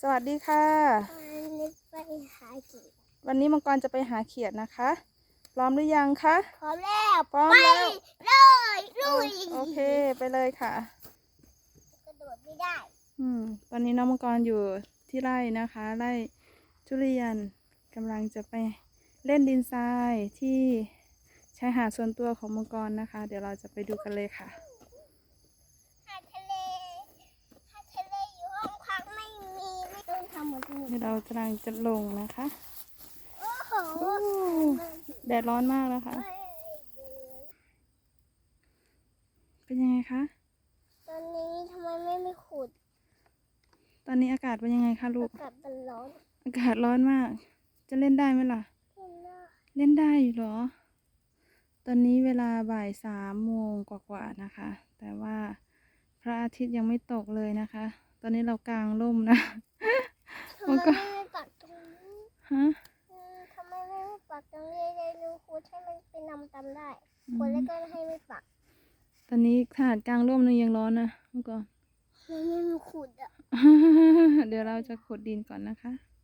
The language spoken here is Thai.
สวัสดีค่ะ วันนี้ไปหากี่วันนี้มังกรจะไปหาเขียดนะคะ พร้อมหรือยังคะ พร้อมแล้วพร้อมไปแล้วเลยลุยโอเค ไปเลยค่ะ กระโดดไม่ได้อืม ตอนนี้น้องมังกรอยู่ที่ไร่นะคะ ไร่ทุเรียนกำลังจะไปเล่นดินทรายที่ชายหาดส่วนตัวของมังกรนะคะ เดี๋ยวเราจะไปดูกันเลยค่ะ หาดทะเลหาดทะเลอยู่ห้องพักไม่มีไม่ต้อง ทำเหมือนที่เดี๋ยวเรากำลังจะลงนะคะโอ้โหโอ้แดดร้อนมากนะคะ เป็นยังไงคะ ตอนนี้ทำไมไม่ไม่ขุด ตอนนี้อากาศเป็นยังไงคะลูอากกาศมันร้อน อากาศร้อนมาก จะเล่นได้ไหมล่ะเห็นแล้วเล่นได้อยู่เหรอ ตอนนี้เวลาบ่ายสามโมงกว่าๆนะคะ แต่ว่าพระอาทิตย์ยังไม่ตกเลยนะคะ ตอนนี้เรากลางร่มนะทำ มัไมนก็ไม่ไม่ปักตรงนี้ฮะอืมทำไมไม่ไม่ปักตรงนี้เลยลุงครูให้มันไปนำตำได้คนแล้วก็ให้ไม่ปัก ตอนนี้ขนาดกลางร่มนึงยังร้อนนะเมื่อก่อนมันไม่มีขุดอะ เดี๋ยวเราจะขุดดินก่อนนะคะเ